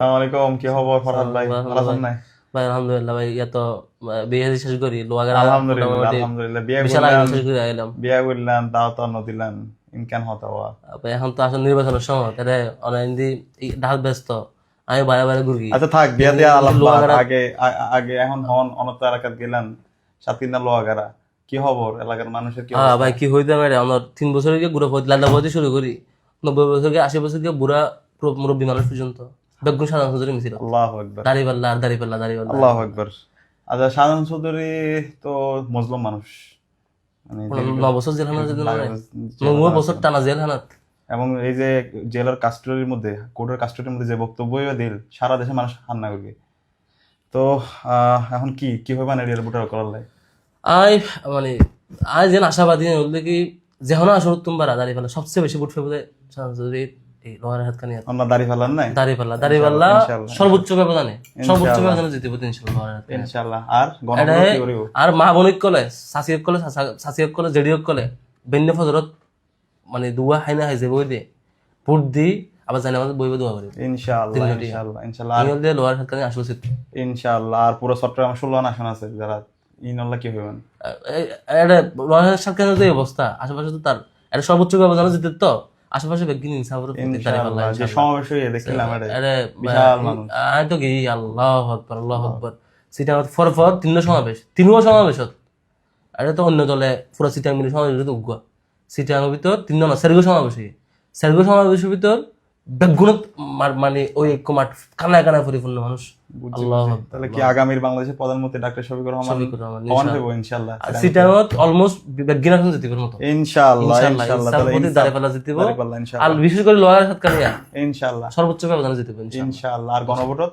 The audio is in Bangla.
কি খবর? ফরহাদ ভাই আলহামদুলিল্লাহ, ভালো আছেন না ভাই আলহামদুলিল্লাহ ভাই ইয়া তো বিয়ে শেষ করি লোহাগাড়া আলহামদুলিল্লাহ আলহামদুলিল্লাহ বিয়ে করলাম শেষ করে আইলাম। বিয়ে করলাম তাও তো নদিলাম ইনকান হতা ভাই এখন তো আসলে নির্বাচনের সময় তাহলে অনলাইন দি ঢাক ব্যস্ত আমি বাইরে বাইরে ঘুরি আচ্ছা থাক বিয়ে দিয়ে আলাপ আগে আগে এখন হন অনত এলাকাত গেলাম সাতকিনা লোহাগাড়া। কি খবর? এলাকার মানুষের কি হ্যাঁ ভাই কি হইতে পারে? আমার তিন বছর গিয়ে ঘুরে লাদা শুরু করি নব্বই বছর গিয়ে আশি বছর গিয়ে বুড়া মুরব্বী মানুষ পর্যন্ত। সাধারণ চৌধুরী মিছিল। আল্লাহ আকবার। দাড়িপাল্লা আর আল্লাহ আচ্ছা চৌধুরী তো মুসলিম মানুষ। মানে বছর বছর টানা এবং এই যে জেলার কাস্টডির মধ্যে কোর্টের কাস্টডির মধ্যে যে বক্তব্য দিল সারা দেশে মানুষ হান্না করবে তো এখন কি কি হবে মানে রিয়াল ভোটার করার লাই? আই মানে আই যেন আশাবাদী বলতে কি যেহনা আসর উত্তম বারা দাড়ি পাল্লা সবচেয়ে বেশি বুট ফেলে আমরা দাড়ি নাই? দাড়ি দাড়ি সর্বোচ্চ ব্যবধানে সর্বোচ্চ ব্যবধানে জিতিব। ইনশাআল্লাহ আর গণভোট আর মা কলে সাসিয়ক কলে সাসিয়ক কলে জেডিয়ক কলে ফজরত মানে দুয়া হাইনা হাইছে বই দিয়ে। ভোট দি আবার জানে আমাদের বইবে দোয়া করি ইনশাআল্লাহ ইনশাআল্লাহ ইনশাআল্লাহ আর দিয়ে ইনশাআল্লাহ পুরো চট্টগ্রাম আসন আছে যারা ইনআল্লাহ কি হইবেন? এটা লোহার হাত কানিয়ার যে অবস্থা আশেপাশে তো তার এটা সর্বোচ্চ ব্যবধানে জিতে তো। আশেপাশে বেগিন ইনসাফের যে সমাবেশ হয়ে দেখলাম আরে বিশাল মানুষ। তো আল্লাহ আকবার আল্লাহ আকবার। সিটা ফর ফর তিন সমাবেশ তিনও সমাবেশ আরে তো অন্য দলে পুরো সিটাং মিলে সমাবেশ তো উগুয়া সিটাং ভিতর তিন না সেরগো সমাবেশ সেরগো সমাবেশের ভিতর বেগুনত মানে ওই এক মাঠ কানায় কানায় পরিপূর্ণ মানুষ। তাহলে কি আগামীর বাংলাদেশের প্রধানমন্ত্রী ডাক্তার শফিকুর রহমান শফিকুর রহমান, হওয়ান হইব ইনশাআল্লাহ? সিটাঙত অলমোস্ট বেগিন এখন জিতিবার ইনশাআল্লাহ ইনশাআল্লাহ ইনশাআল্লাহ তাহলে ইনশাআল্লাহ জিতিব। আর বিশেষ করে লয়ার সাথে কানিয়া ইনশাআল্লাহ। সর্বোচ্চ ব্যবধানে জিতিব ইনশাআল্লাহ আর গণভোটত?